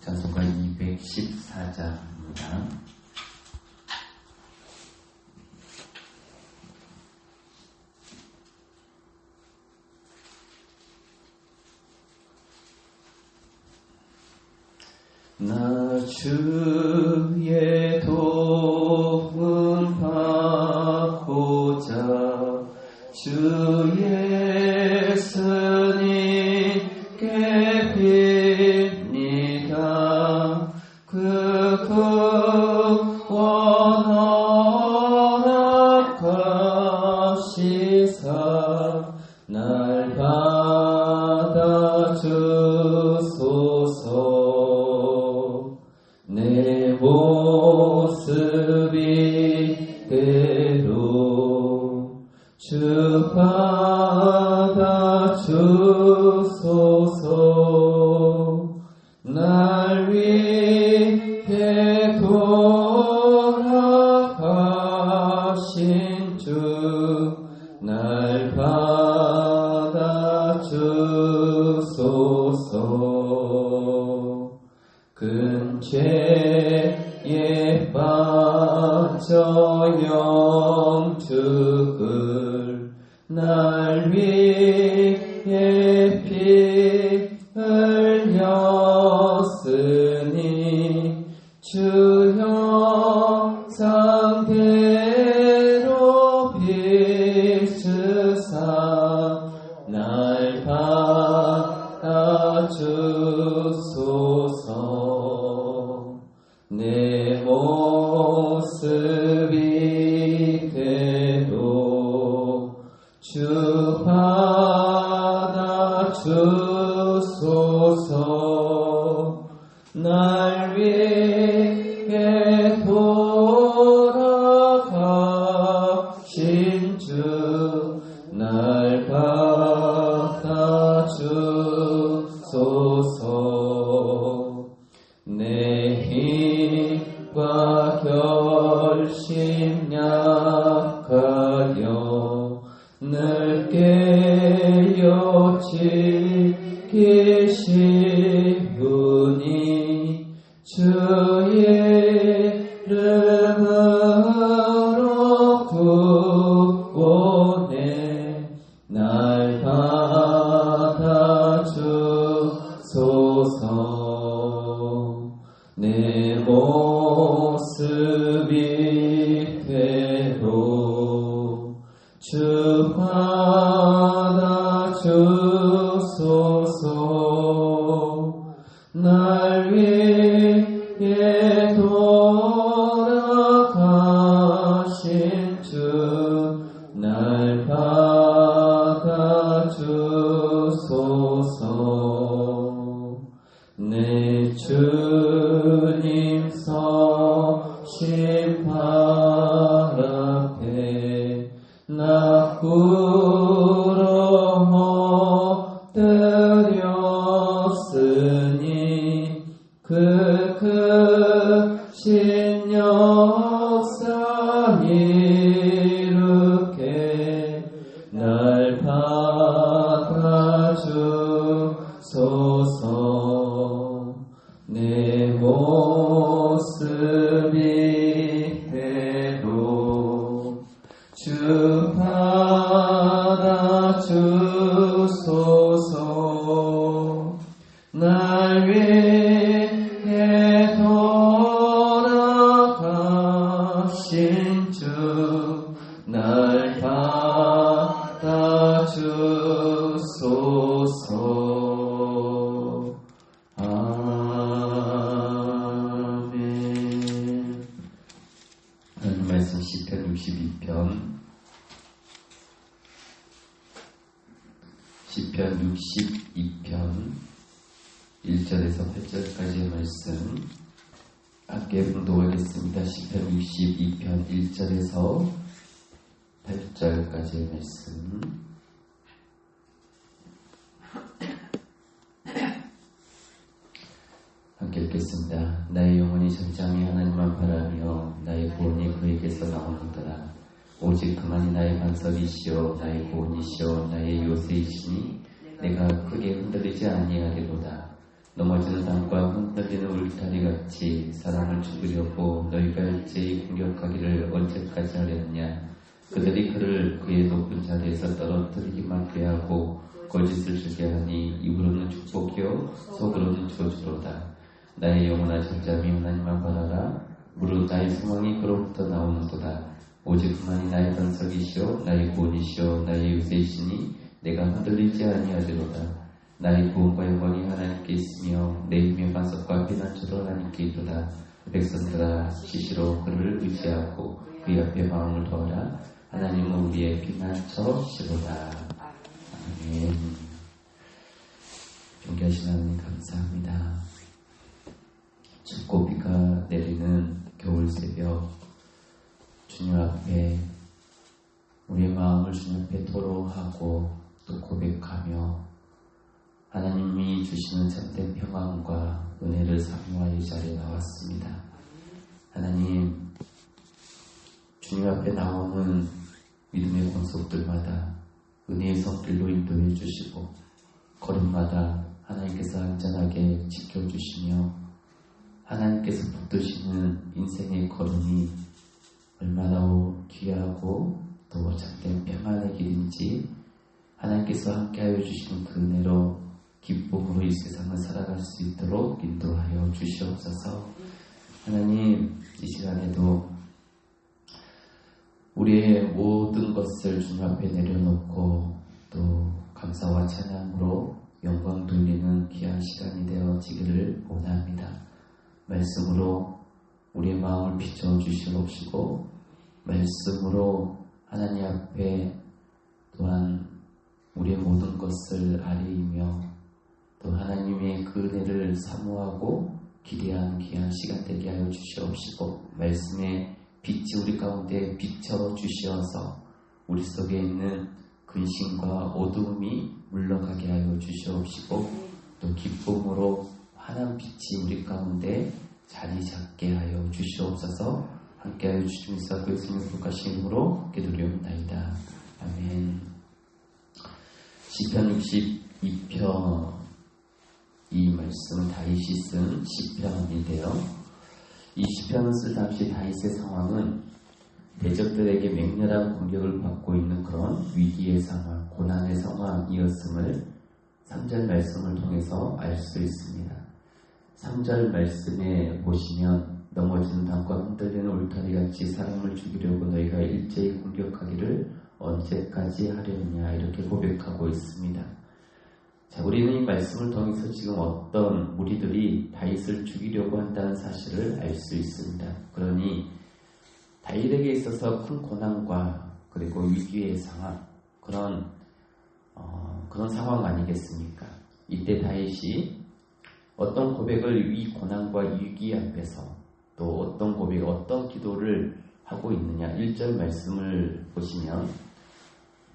찬송가 214장입니다. 나 주 모습이 대로 주받 죄에 빠져 영죽을 날 위해 주소서 날 위해 주님 발 받 봉독하겠습니다. 시편 62편 1절에서 8절까지의 말씀 함께 읽겠습니다. 나의 영혼이 전장에 하나님만 바라며 나의 구원이 그에게서 나오는도다. 오직 그만이 나의 반석이시오 나의 구원이시오 나의 요새이시니 내가 크게 흔들리지 아니하리로다. 넘어지는 땅과 흔들리는 같이 사람을 죽이려고 너희가 일제히 공격하기를 언제까지 하려느냐? 그들이 그를 그의 높은 자리에서 떨어뜨리기만 그리하고 거짓을 주게 하니 입으로는 축복이요 속으로는 저주로다. 나의 영혼아 잠잠히 하나님만 바라라. 무릇 나의 소망이 그로부터 나오는도다. 오직 그만이 나의 반석이시오 나의 구원이시오 나의 요새이시니 내가 흔들리지 아니하리로다 나의 구원과 영광이 하나님께 있으며 내 힘의 반석과 피난처도 하나님께 있도다. 백성들아 시시로 그를 의지하고 그 옆에 마음을 더하라. 하나님은 우리의 피난처시로다. 아멘. 존귀하신 하나님 감사합니다. 춥고 비가 내리는 겨울 새벽 주님 앞에 우리의 마음을 주님 앞에 토로하고 또 고백하며 하나님이 주시는 참된 평안과 은혜를 사모하여 이 자리에 나왔습니다. 하나님, 주님 앞에 나오는 믿음의 권속들마다 은혜의 성길로 인도해 주시고 걸음마다 하나님께서 안전하게 지켜주시며 하나님께서 붙드시는 인생의 걸음이 얼마나 귀하고 또 참된 평안의 길인지 하나님께서 함께하여 주시는 그 은혜로 기쁨으로 이 세상을 살아갈 수 있도록 인도하여 주시옵소서. 하나님, 이 시간에도 우리의 모든 것을 주님 앞에 내려놓고 또 감사와 찬양으로 영광 돌리는 귀한 시간이 되어지기를 원합니다. 말씀으로 우리의 마음을 비춰 주시옵시고 말씀으로 하나님 앞에 또한 우리의 모든 것을 아뢰이며 또 하나님의 그 은혜를 사모하고 기대하는 귀한 시간 되게 하여 주시옵시고 말씀의 빛이 우리 가운데 비춰 주시어서 우리 속에 있는 근심과 어두움이 물러가게 하여 주시옵시고 또 기쁨으로 환한 빛이 우리 가운데 자리 잡게 하여 주시옵소서. 함께 하여 주시면서. 그 예수님 불가신 이름으로 기도드리옵나이다. 아멘. 시편 62편 이 말씀은 다윗이 쓴 시편인데요. 이 시편을 쓸 당시 다윗의 상황은 대적들에게 맹렬한 공격을 받고 있는 그런 위기의 상황, 고난의 상황이었음을 3절 말씀을 통해서 알 수 있습니다. 3절 말씀에 보시면 넘어지는 담과 흔들리는 울타리 같이 사람을 죽이려고 너희가 일제히 공격하기를 언제까지 하려느냐 이렇게 고백하고 있습니다. 자, 우리는 이 말씀을 통해서 지금 어떤 무리들이 다윗을 죽이려고 한다는 사실을 알 수 있습니다. 그러니 다윗에게 있어서 큰 고난과 그리고 위기의 상황 그런 어, 그런 상황 아니겠습니까? 이때 다윗이 어떤 고백을 이 고난과 위기 앞에서 또 어떤 고백, 어떤 기도를 하고 있느냐 1절 말씀을 보시면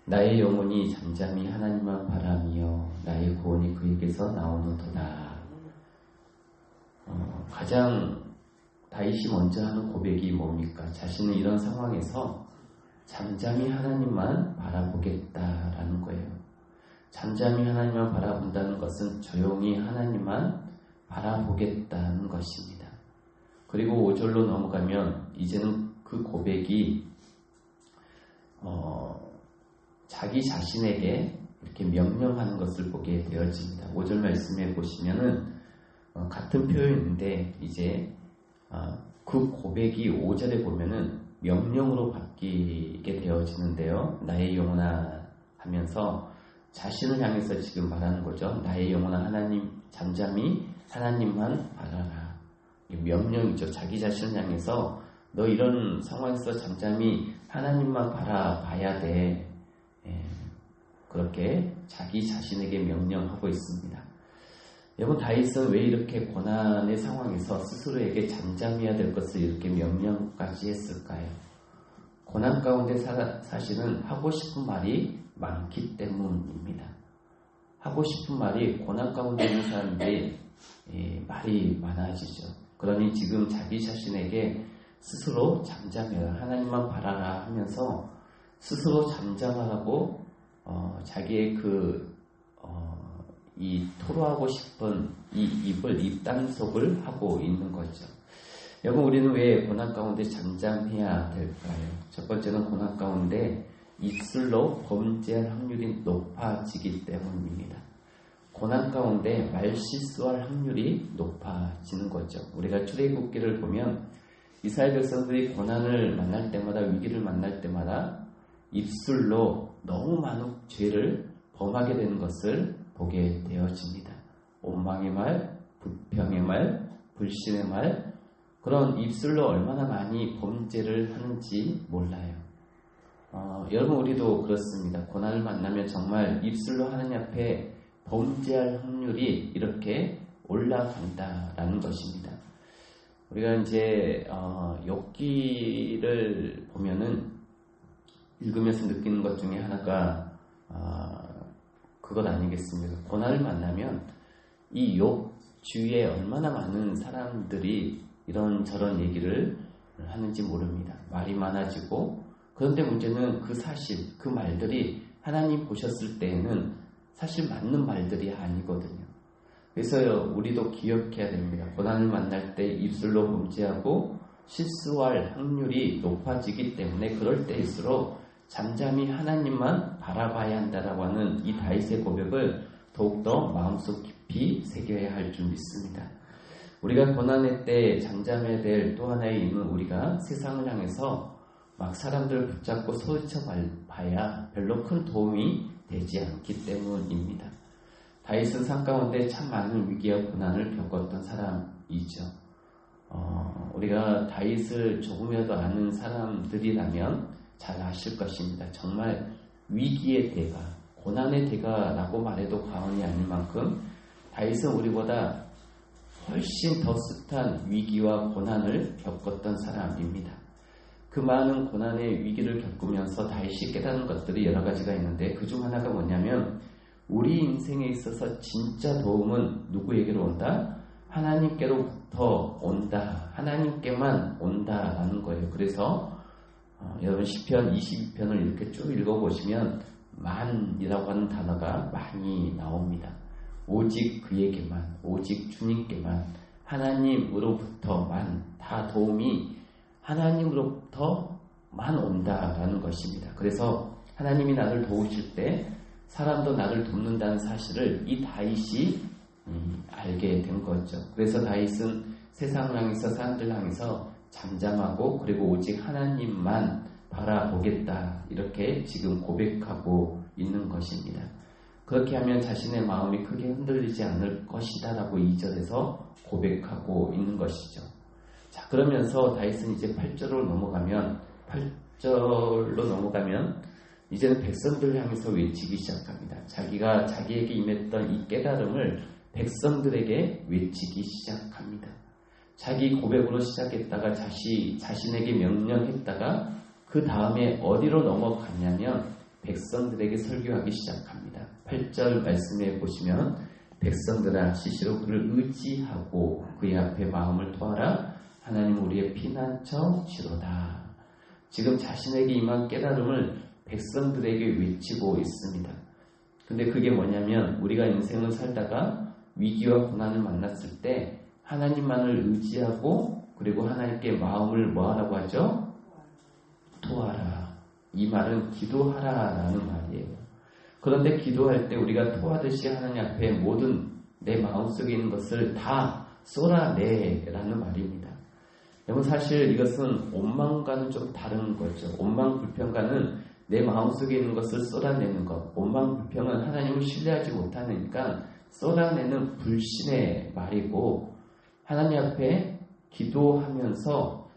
나의 영혼이 잠잠히 하나님만 바라며 나의 구원이 그에게서 나오는도다. 어, 가장 다윗이 먼저 하는 고백이 뭡니까? 자신은 이런 상황에서 잠잠히 하나님만 바라보겠다라는 거예요. 잠잠히 하나님만 바라본다는 것은 조용히 하나님만 바라보겠다는 것입니다. 그리고 5절로 넘어가면 이제는 그 고백이 어, 자기 자신에게 이렇게 명령하는 것을 보게 되어집니다. 5절 말씀에 보시면은 어, 같은 표현인데 이제 어, 그 고백이 5절에 보면은 명령으로 바뀌게 되어지는데요. 나의 영혼아 하면서 자신을 향해서 지금 말하는 거죠. 나의 영혼아 하나님 잠잠히 하나님만 바라라. 명령이죠. 자기 자신을 향해서 너 이런 상황에서 잠잠히 하나님만 바라봐야 돼. 예, 그렇게 자기 자신에게 명령하고 있습니다. 여러분 다윗은 왜 이렇게 고난의 상황에서 스스로에게 잠잠해야 될 것을 이렇게 명령까지 했을까요? 고난 가운데 사, 사실은 하고 싶은 말이 많기 때문입니다. 하고 싶은 말이 고난 가운데 있는 사람들이 예, 말이 많아지죠. 그러니 지금 자기 자신에게 스스로 잠잠해라 하나님만 바라라 하면서 스스로 잠잠하라고 어, 자기의 그, 어, 이 토로하고 싶은 이 입을 입단속을 하고 있는 거죠. 여러분 우리는 왜 고난 가운데 잠잠해야 될까요? 첫 번째는 고난 가운데 입술로 범죄할 확률이 높아지기 때문입니다. 고난 가운데 말 실수할 확률이 높아지는 거죠. 우리가 출애굽기를 보면 이스라엘 백성들이 고난을 만날 때마다 위기를 만날 때마다 입술로 너무 많은 죄를 범하게 되는 것을 보게 되어집니다. 원망의 말, 불평의 말, 불신의 말, 그런 입술로 얼마나 많이 범죄를 하는지 몰라요. 어, 여러분 우리도 그렇습니다. 고난을 만나면 정말 입술로 하나님 앞에 범죄할 확률이 이렇게 올라간다라는 것입니다. 우리가 이제 어, 욥기를 보면은 읽으면서 느끼는 것 중에 하나가 어, 그것 아니겠습니까? 고난을 만나면 이욥 주위에 얼마나 많은 사람들이 이런 저런 얘기를 하는지 모릅니다. 말이 많아지고 그런데 문제는 그 사실, 그 말들이 하나님 보셨을 때에는 사실 맞는 말들이 아니거든요. 그래서 우리도 기억해야 됩니다. 고난을 만날 때 입술로 범죄하고 실수할 확률이 높아지기 때문에 그럴 때일수록 잠잠히 하나님만 바라봐야 한다라고 하는 이 다윗의 고백을 더욱더 마음속 깊이 새겨야 할 줄 믿습니다. 우리가 고난의 때 잠잠해야 될 또 하나의 이유는 우리가 세상을 향해서 막 사람들을 붙잡고 소리쳐 봐야 별로 큰 도움이 되지 않기 때문입니다. 다윗은 산 가운데 참 많은 위기와 고난을 겪었던 사람이죠. 어, 우리가 다윗을 조금이라도 아는 사람들이라면 잘 아실 것입니다. 정말 위기의 대가, 고난의 대가라고 말해도 과언이 아닐 만큼 다윗은 우리보다 훨씬 더 숱한 위기와 고난을 겪었던 사람입니다. 그 많은 고난의 위기를 겪으면서 다시 깨닫는 것들이 여러 가지가 있는데 그 중 하나가 뭐냐면 우리 인생에 있어서 진짜 도움은 누구에게로 온다? 하나님께로부터 온다. 하나님께만 온다라는 거예요. 그래서 어, 여러분 시편 22편을 이렇게 쭉 읽어보시면 만이라고 하는 단어가 많이 나옵니다. 오직 그에게만, 오직 주님께만, 하나님으로부터만 다 도움이 하나님으로부터만 온다라는 것입니다. 그래서 하나님이 나를 도우실 때 사람도 나를 돕는다는 사실을 이 다윗이 음, 알게 된 거죠. 그래서 다윗은 세상을 향해서 사람들 향해서 잠잠하고 그리고 오직 하나님만 바라보겠다 이렇게 지금 고백하고 있는 것입니다. 그렇게 하면 자신의 마음이 크게 흔들리지 않을 것이다라고 2절에서 고백하고 있는 것이죠. 자, 그러면서 다윗은 이제 8절로 넘어가면 8절로 넘어가면 이제는 백성들을 향해서 외치기 시작합니다. 자기가 자기에게 임했던 이 깨달음을 백성들에게 외치기 시작합니다. 자기 고백으로 시작했다가 자시, 자신에게 명령했다가 그 다음에 어디로 넘어갔냐면 백성들에게 설교하기 시작합니다. 8절 말씀에 보시면 백성들아 시시로 그를 의지하고 그의 앞에 마음을 토하라 하나님 우리의 피난처 지로다. 지금 자신에게 임한 깨달음을 백성들에게 외치고 있습니다. 근데 그게 뭐냐면 우리가 인생을 살다가 위기와 고난을 만났을 때 하나님만을 의지하고 그리고 하나님께 마음을 뭐하라고 하죠? 토하라. 이 말은 기도하라라는 말이에요. 그런데 기도할 때 우리가 토하듯이 하나님 앞에 모든 내 마음속에 있는 것을 다 쏟아내라는 말입니다. 여러분 사실 이것은 원망과는 좀 다른 거죠. 원망 불평과는 내 마음속에 있는 것을 쏟아내는 것. 원망 불평은 하나님을 신뢰하지 못하니까 쏟아내는 불신의 말이고 하나님 앞에 기도하면서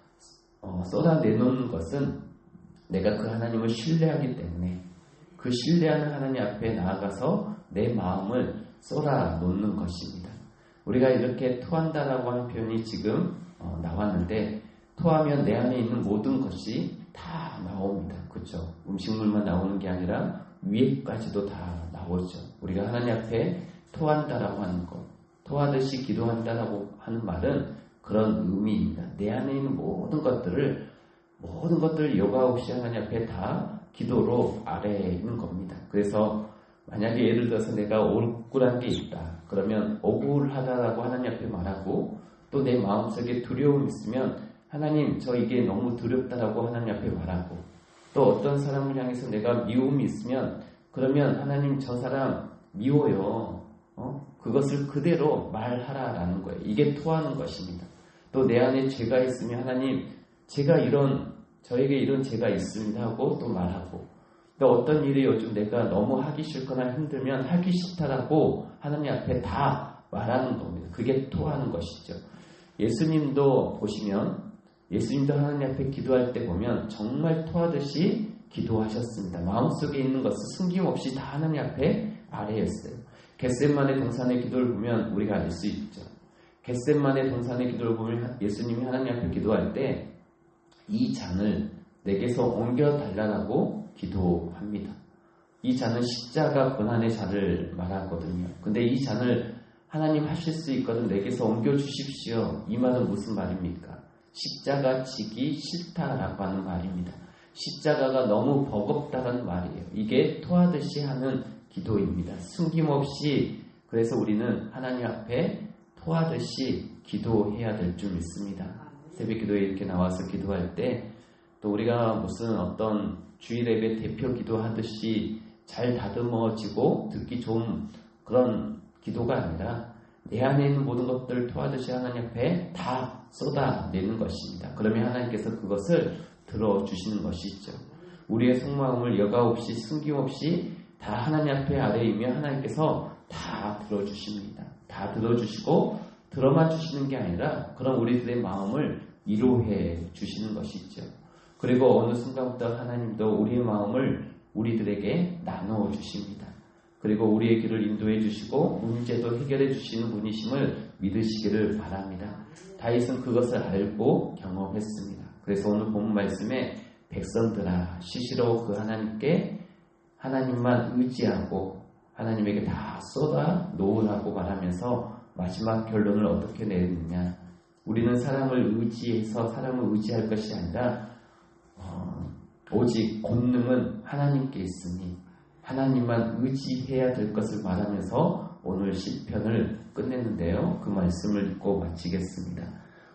어, 쏟아 내놓는 것은 내가 그 하나님을 신뢰하기 때문에 그 신뢰하는 하나님 앞에 나아가서 내 마음을 쏟아 놓는 것입니다. 우리가 이렇게 토한다라고 하는 표현이 지금 어, 나왔는데 토하면 내 안에 있는 모든 것이 다 나옵니다. 그렇죠? 음식물만 나오는 게 아니라 위에까지도 다 나오죠. 우리가 하나님 앞에 토한다라고 하는 것, 토하듯이 기도한다라고 하는 말은 그런 의미입니다. 내 안에 있는 모든 것들을 모든 것들을 없이 하나님 앞에 다 기도로 아래 있는 겁니다. 그래서 만약에 예를 들어서 내가 억울한 게 있다. 그러면 억울하다라고 하나님 앞에 말하고 또 내 마음속에 두려움이 있으면 하나님 저 이게 너무 두렵다라고 하나님 앞에 말하고 또 어떤 사람을 향해서 내가 미움이 있으면 그러면 하나님 저 사람 미워요. 어? 그것을 그대로 말하라라는 거예요. 이게 토하는 것입니다. 또 내 안에 죄가 있으면 하나님 제가 이런 저에게 이런 죄가 있습니다 하고 또 말하고 또 어떤 일이 요즘 내가 너무 하기 싫거나 힘들면 하기 싫다라고 하나님 앞에 다 말하는 겁니다. 그게 토하는 것이죠. 예수님도 보시면 예수님도 하나님 앞에 기도할 때 보면 정말 토하듯이 기도하셨습니다. 마음속에 있는 것을 숨김없이 다 하나님 앞에 아뢰었어요. 겟셋만의 동산의 기도를 보면 우리가 알 수 있죠. 겟셋만의 동산의 기도를 보면 예수님이 하나님 앞에 기도할 때 이 잔을 내게서 옮겨 달라고 기도합니다. 이 잔은 십자가 고난의 잔을 말하거든요. 근데 이 잔을 하나님 하실 수 있거든 내게서 옮겨 주십시오. 이 말은 무슨 말입니까? 십자가 지기 싫다라고 하는 말입니다. 십자가가 너무 버겁다는 말이에요. 이게 토하듯이 하는 기도입니다. 숨김없이 그래서 우리는 하나님 앞에 토하듯이 기도해야 될 줄 믿습니다. 새벽 기도에 이렇게 나와서 기도할 때 또 우리가 무슨 어떤 주일 예배 대표 기도하듯이 잘 다듬어지고 듣기 좋은 그런 기도가 아니라 내 안에 있는 모든 것들을 토하듯이 하나님 앞에 다 쏟아내는 것입니다. 그러면 하나님께서 그것을 들어주시는 것이죠. 우리의 속마음을 여과 없이 숨김없이 다 하나님 앞에 아래이며 하나님께서 다 들어주십니다. 다 들어주시고 들어만 주시는 게 아니라 그런 우리들의 마음을 이로해 주시는 것이죠. 그리고 어느 순간부터 하나님도 우리의 마음을 우리들에게 나누어 주십니다. 그리고 우리의 길을 인도해 주시고 문제도 해결해 주시는 분이심을 믿으시기를 바랍니다. 다윗은 그것을 알고 경험했습니다. 그래서 오늘 본 말씀에 백성들아 시시로 그 하나님께 하나님만 의지하고 하나님에게 다 쏟아 놓으라고 말하면서 마지막 결론을 어떻게 내느냐 우리는 사람을 의지해서 사람을 의지할 것이 아니라 어, 오직 권능은 하나님께 있으니 하나님만 의지해야 될 것을 말하면서 오늘 시편을 끝냈는데요. 그 말씀을 읽고 마치겠습니다.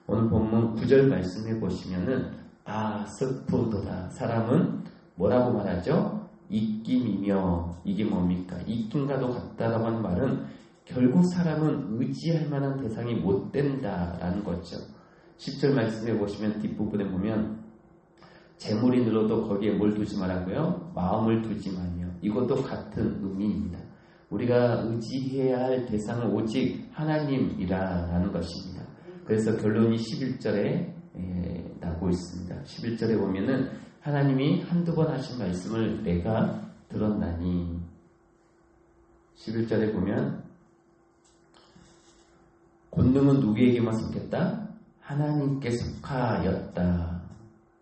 오늘 본문 9절 말씀해 보시면은 아 슬프도다 사람은 뭐라고 말하죠? 입김이며 이게 뭡니까? 입김과도 같다라고 하는 말은 결국 사람은 의지할 만한 대상이 못 된다라는 거죠. 10절 말씀해 보시면 뒷부분에 보면 재물이 늘어도 거기에 뭘 두지 말라고요? 마음을 두지만요. 이것도 같은 의미입니다. 우리가 의지해야 할 대상은 오직 하나님이라는 것입니다. 그래서 결론이 11절에 나고 있습니다. 11절에 보면은 하나님이 한두 번 하신 말씀을 내가 들었나니 11절에 보면 권능은 누구에게만 속했다? 하나님께 속하였다.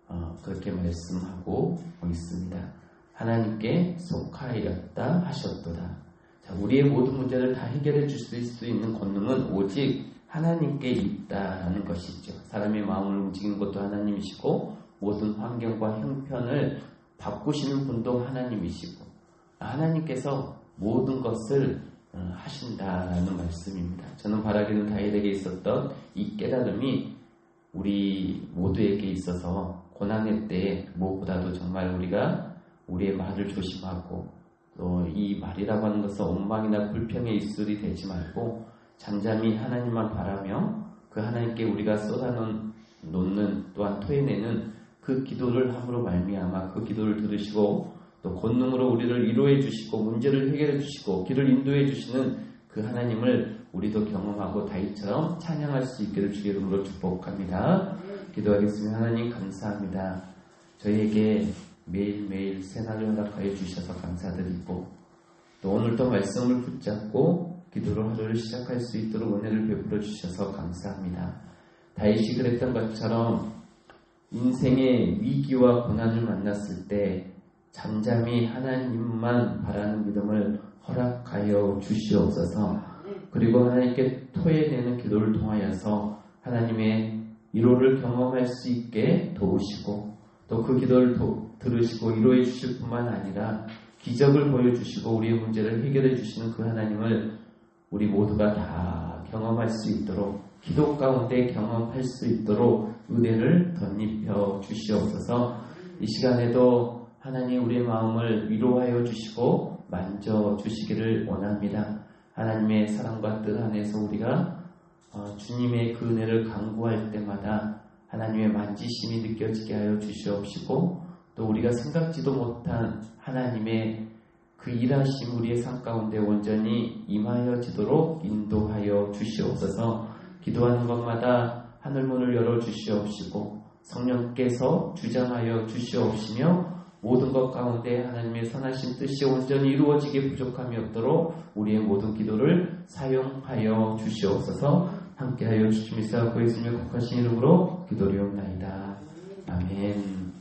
어, 그렇게 말씀하고 있습니다. 하나님께 속하였다 하셨도다. 자, 우리의 모든 문제를 다 해결해 주실 수 있는 권능은 오직 하나님께 있다라는 것이죠. 사람의 마음을 움직이는 것도 하나님이시고 모든 환경과 형편을 바꾸시는 분도 하나님이시고 하나님께서 모든 것을 어, 하신다라는 말씀입니다. 저는 바라기는 다윗에게 있었던 이 깨달음이 우리 모두에게 있어서 고난의 때에 무엇보다도 정말 우리가 우리의 말을 조심하고 또 이 말이라고 하는 것은 엉망이나 불평의 입술이 되지 말고 잠잠히 하나님만 바라며 그 하나님께 우리가 쏟아놓는 또한 토해내는 그 기도를 함으로 말미암아 그 기도를 들으시고 또 권능으로 우리를 위로해 주시고 문제를 해결해 주시고 길을 인도해 주시는 그 하나님을 우리도 경험하고 다윗처럼 찬양할 수 있기를 주의 이름으로 축복합니다. 기도하겠습니다. 하나님 감사합니다. 저희에게 매일매일 새날을 허락하여 주셔서 감사드리고 또 오늘도 말씀을 붙잡고 기도로 하루를 시작할 수 있도록 은혜를 베풀어 주셔서 감사합니다. 다윗이 그랬던 것처럼 인생의 위기와 고난을 만났을 때 잠잠히 하나님만 바라는 믿음을 허락하여 주시옵소서. 그리고 하나님께 토해내는 기도를 통하여서 하나님의 위로를 경험할 수 있게 도우시고 또 그 기도를 도, 들으시고 위로해 주실 뿐만 아니라 기적을 보여주시고 우리의 문제를 해결해 주시는 그 하나님을 우리 모두가 다 경험할 수 있도록 기도 가운데 경험할 수 있도록 은혜를 덧입혀 주시옵소서 이 시간에도 하나님 우리의 마음을 위로하여 주시고 만져 주시기를 원합니다. 하나님의 사랑과 뜻 안에서 우리가 어, 주님의 그 은혜를 강구할 때마다 하나님의 만지심이 느껴지게 하여 주시옵시고 또 우리가 생각지도 못한 하나님의 그 일하심 우리의 삶 가운데 온전히 임하여지도록 인도하여 주시옵소서 기도하는 것마다 하늘문을 열어 주시옵시고 성령께서 주장하여 주시옵시며 모든 것 가운데 하나님의 선하신 뜻이 온전히 이루어지게 부족함이 없도록 우리의 모든 기도를 사용하여 주시옵소서 함께하여 주시면서 그 예수님의 국하신 이름으로 기도리옵나이다. 아멘.